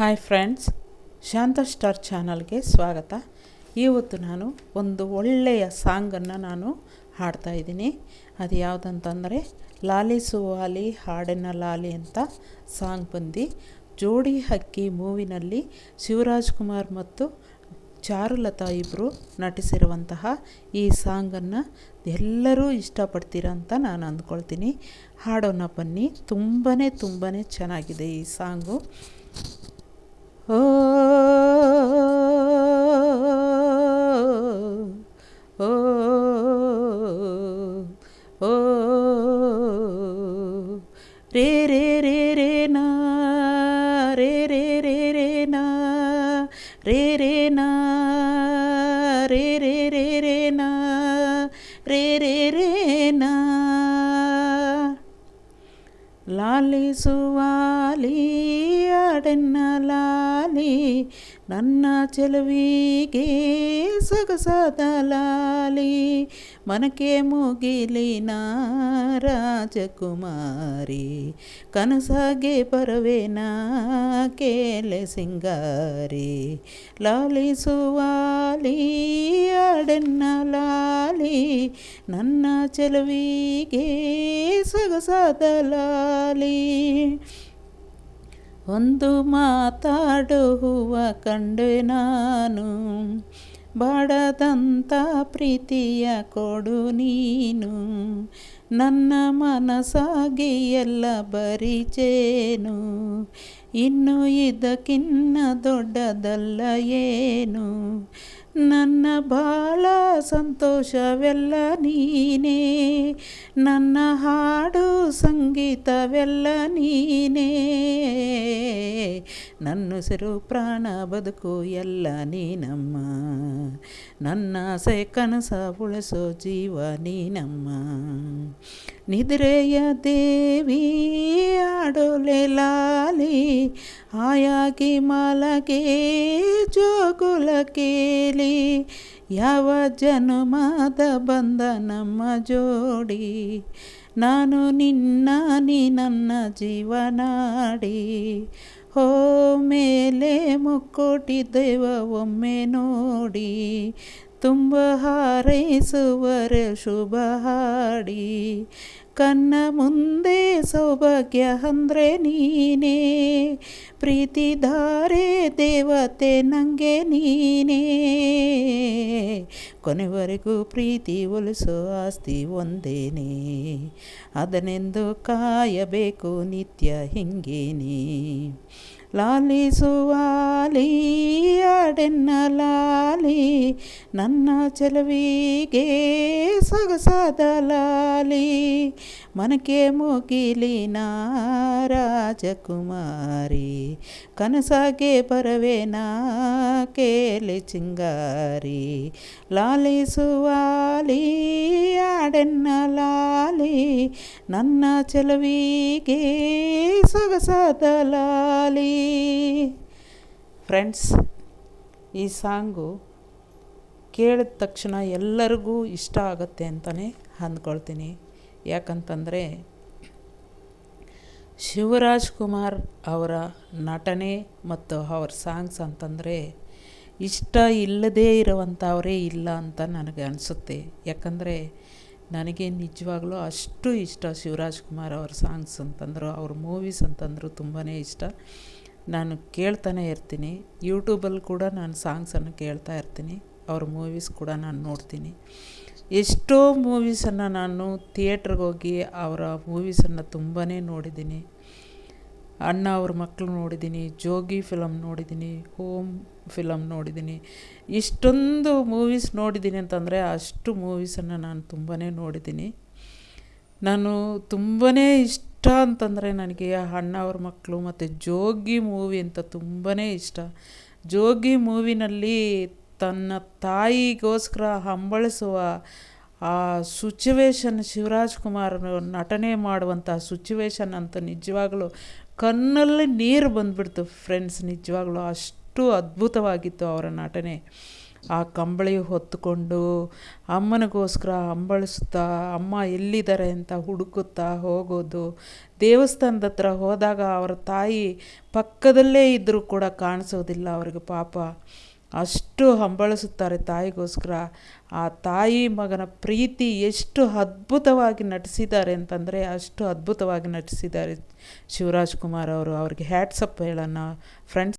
Hi friends ಶಾಂತ star ಚಾನಲ್ಗೆ ಸ್ವಾಗತ. ಇವತ್ತು ನಾನು ಒಂದು ಒಳ್ಳೆಯ ಸಾಂಗನ್ನು ನಾನು ಹಾಡ್ತಾ ಇದ್ದೀನಿ. ಅದು ಯಾವುದಂತಂದರೆ, ಲಾಲಿ ಸುವಾಲಿ, ಹಾಡಿನ ಲಾಲಿ ಅಂತ ಸಾಂಗ್ ಬಂದು. ಜೋಡಿ ಹಕ್ಕಿ ಮೂವಿನಲ್ಲಿ ಶಿವರಾಜ್ ಕುಮಾರ್ ಮತ್ತು ಚಾರುಲತಾ ಇಬ್ಬರು ನಟಿಸಿರುವಂತಹ ಈ ಸಾಂಗನ್ನು ಎಲ್ಲರೂ ಇಷ್ಟಪಡ್ತೀರ ಅಂತ ನಾನು ಅಂದ್ಕೊಳ್ತೀನಿ. ಹಾಡೋಣ ಬನ್ನಿ. ತುಂಬಾ ತುಂಬಾ ಚೆನ್ನಾಗಿದೆ ಈ song oh, oh, oh, re re re re na, re re re re na, re re na, re re re re na, re re re na, lali suvali. ನಾ ಲಾಲಿಸುವಾಲಿ ಅಡೆನ್ನ ಲಾಲಿ ನನ್ನ ಚೆಲುವಿಗೆ ಸೊಗಸಾದ ಲಾಲಿ ಮನಕ್ಕೆ ಮುಗಿಲಿನ ರಾಜಕುಮಾರಿ, ಕನಸಾಗೆ ಬರವೇನ ಕೇಲೆ ಸಿಂಗಾರಿ. ಲಾಲಿಸುವಾಲಿ ಆಡೆನ್ನ ಲಾಲಿ ನನ್ನ ಚೆಲುವಿಗೆ ಸೊಗಸಾದ ಲಾಲಿ ಒಂದು ಮಾತಾಡುವ ಕಂಡೆ ನಾನು. ಬಾಡದಂಥ ಪ್ರೀತಿಯ ಕೊಡು ನೀನು. ನನ್ನ ಮನಸ್ಸಾಗಿ ಎಲ್ಲ ಬರಿಚೇನು. ಇನ್ನು ಇದಕ್ಕಿನ್ನ ದೊಡ್ಡದಲ್ಲ ಏನು. ನನ್ನ ಬಾಳ ಸಂತೋಷವೆಲ್ಲ ನೀನೇ. ನನ್ನ ಹಾಡು ಸಂಗೀತವೆಲ್ಲ ನೀನೇ. ನನ್ನುಸಿರು ಪ್ರಾಣ ಬದುಕು ಎಲ್ಲ ನೀನಮ್ಮ. ನನ್ನ ಆಸೆ ಕನಸ ಉಳಿಸೋ ಜೀವ ನೀನಮ್ಮ. ನಿದ್ರೆಯ ದೇವಿ, ಆಡೋಲೆ ಲಾಲಿ ಆಯಾಗಿ ಮಲಗೆ, ಜೋಗುಲ ಕೇಳಿ ಯಾವ ಜನುಮದ ಬಂದ ನಮ್ಮ ಜೋಡಿ? ನಾನು ನಿನ್ನ ನೀ ನನ್ನ ಜೀವನಾಡಿ. ಹೋ ಮೇಲೆ ಮುಕ್ಕೋಟಿ ದೈವ ಒಮ್ಮೆ ನೋಡಿ. ತುಂಬ ಹಾರೈಸುವರೆ ಶುಭ ಹಾಡಿ. ಕನ್ನ ಮುಂದೆ ಸೌಭಾಗ್ಯ ಅಂದ್ರೆ ನೀನೇ. ಪ್ರೀತಿಧಾರೆ ದೇವತೆ ನನಗೆ ನೀನೇ. ಕೊನೆವರೆಗೂ ಪ್ರೀತಿ ಒಲಿಸೋ ಆಸ್ತಿ ಒಂದೇನೇ. ಅದನೆಂದು ಕಾಯಬೇಕು ನಿತ್ಯ ಹಿಂಗೇನೆ. ಲಾಲಿಸುವಾಲಿ, ಆಡೆನ್ನ ಲಾಲಿ, ನನ್ನ ಚೆಲುವಿಗೆ ಸೊಗಸಾದ ಲಾಲಿ. ಮನಕ್ಕೆ ಮುಗಿಲಿನ ರಾಜಕುಮಾರಿ, ಕನಸಾಗೆ ಬರವೇನ ಕೇಳಿ ಚಿಂಗಾರಿ. ಲಾಲಿಸುವಾಲಿ ಆಡೆನ್ನ ಲಾಲಿ, ನನ್ನ ಚೆಲುವಿಗೆ ಸೊಗಸಾದ ಲಾಲಿ. ಫ್ರೆಂಡ್ಸ್ ಈ ಸಾಂಗು ಕೇಳಿದ ತಕ್ಷಣ ಎಲ್ಲರಿಗೂ ಇಷ್ಟ ಆಗುತ್ತೆ ಅಂತಲೇ ಅಂದ್ಕೊಳ್ತೀನಿ. ಯಾಕಂತಂದರೆ ಶಿವರಾಜ್ ಕುಮಾರ್ ಅವರ ನಟನೆ ಮತ್ತು ಅವ್ರ ಸಾಂಗ್ಸ್ ಅಂತಂದರೆ ಇಷ್ಟ ಇಲ್ಲದೇ ಇರುವಂಥವರೇ ಇಲ್ಲ ಅಂತ ನನಗೆ ಅನಿಸುತ್ತೆ. ಯಾಕಂದರೆ ನನಗೆ ನಿಜವಾಗ್ಲೂ ಅಷ್ಟು ಇಷ್ಟ ಶಿವರಾಜ್ ಕುಮಾರ್ ಅವ್ರ ಸಾಂಗ್ಸ್ ಅಂತಂದರು, ಅವ್ರ ಮೂವೀಸ್ ಅಂತಂದ್ರು ತುಂಬಾ ಇಷ್ಟ. ನಾನು ಕೇಳ್ತಾನೆ ಇರ್ತೀನಿ. ಯೂಟ್ಯೂಬಲ್ಲಿ ಕೂಡ ನಾನು ಸಾಂಗ್ಸನ್ನು ಕೇಳ್ತಾ ಇರ್ತೀನಿ. ಅವ್ರ ಮೂವೀಸ್ ಕೂಡ ನಾನು ನೋಡ್ತೀನಿ. ಎಷ್ಟೋ ಮೂವೀಸನ್ನು ನಾನು ಥಿಯೇಟ್ರಿಗೆ ಹೋಗಿ ಅವರ ಮೂವೀಸನ್ನು ತುಂಬಾ ನೋಡಿದ್ದೀನಿ. ಅಣ್ಣ ಅವ್ರ ಮಕ್ಕಳು ನೋಡಿದ್ದೀನಿ, ಜೋಗಿ ಫಿಲಮ್ ನೋಡಿದ್ದೀನಿ, ಹೋಮ್ ಫಿಲಮ್ ನೋಡಿದ್ದೀನಿ. ಇಷ್ಟೊಂದು ಮೂವೀಸ್ ನೋಡಿದ್ದೀನಿ ಅಂತಂದರೆ ಅಷ್ಟು ಮೂವೀಸನ್ನು ನಾನು ತುಂಬಾ ನೋಡಿದ್ದೀನಿ. ನಾನು ತುಂಬಾ ಇಷ್ಟ ಅಂತಂದರೆ ನನಗೆ ಅಣ್ಣ ಅವ್ರ ಮಕ್ಕಳು ಮತ್ತು ಜೋಗಿ ಮೂವಿ ಅಂತ ತುಂಬಾ ಇಷ್ಟ. ಜೋಗಿ ಮೂವಿನಲ್ಲಿ ತನ್ನ ತಾಯಿಗೋಸ್ಕರ ಹಂಬಳಿಸುವ ಆ ಸಿಚುವೇಶನ್ ಶಿವರಾಜ್ ಕುಮಾರ್ ನಟನೆ ಮಾಡುವಂಥ ಸಿಚುವೇಶನ್ ಅಂತ ನಿಜವಾಗ್ಲೂ ಕಣ್ಣಲ್ಲಿ ನೀರು ಬಂದುಬಿಡ್ತು ಫ್ರೆಂಡ್ಸ್, ನಿಜವಾಗ್ಲೂ ಅಷ್ಟು ಅದ್ಭುತವಾಗಿತ್ತು ಅವರ ನಟನೆ. ಆ ಕಂಬಳಿ ಹೊತ್ತುಕೊಂಡು ಅಮ್ಮನಿಗೋಸ್ಕರ ಹಂಬಳಿಸ್ತಾ ಅಮ್ಮ ಎಲ್ಲಿದ್ದಾರೆ? ಅಂತ ಹುಡುಕುತ್ತಾ ಹೋಗೋದು. ದೇವಸ್ಥಾನದ ಹತ್ರ ಹೋದಾಗ ಅವರ ತಾಯಿ ಪಕ್ಕದಲ್ಲೇ ಇದ್ದರೂ ಕೂಡ ಕಾಣಿಸೋದಿಲ್ಲ ಅವ್ರಿಗೆ ಪಾಪ. ಅಷ್ಟು ಹಂಬಳಿಸುತ್ತಾರೆ ತಾಯಿಗೋಸ್ಕರ. ಆ ತಾಯಿ ಮಗನ ಪ್ರೀತಿ ಎಷ್ಟು ಅದ್ಭುತವಾಗಿ ನಟಿಸಿದ್ದಾರೆ ಅಂತಂದರೆ ಅಷ್ಟು ಅದ್ಭುತವಾಗಿ ನಟಿಸಿದ್ದಾರೆ ಶಿವರಾಜ್ ಕುಮಾರ್ ಅವರು. ಅವ್ರಿಗೆ ಹ್ಯಾಟ್ಸಪ್ ಹೇಳೋಣ. ಫ್ರೆಂಡ್ಸ್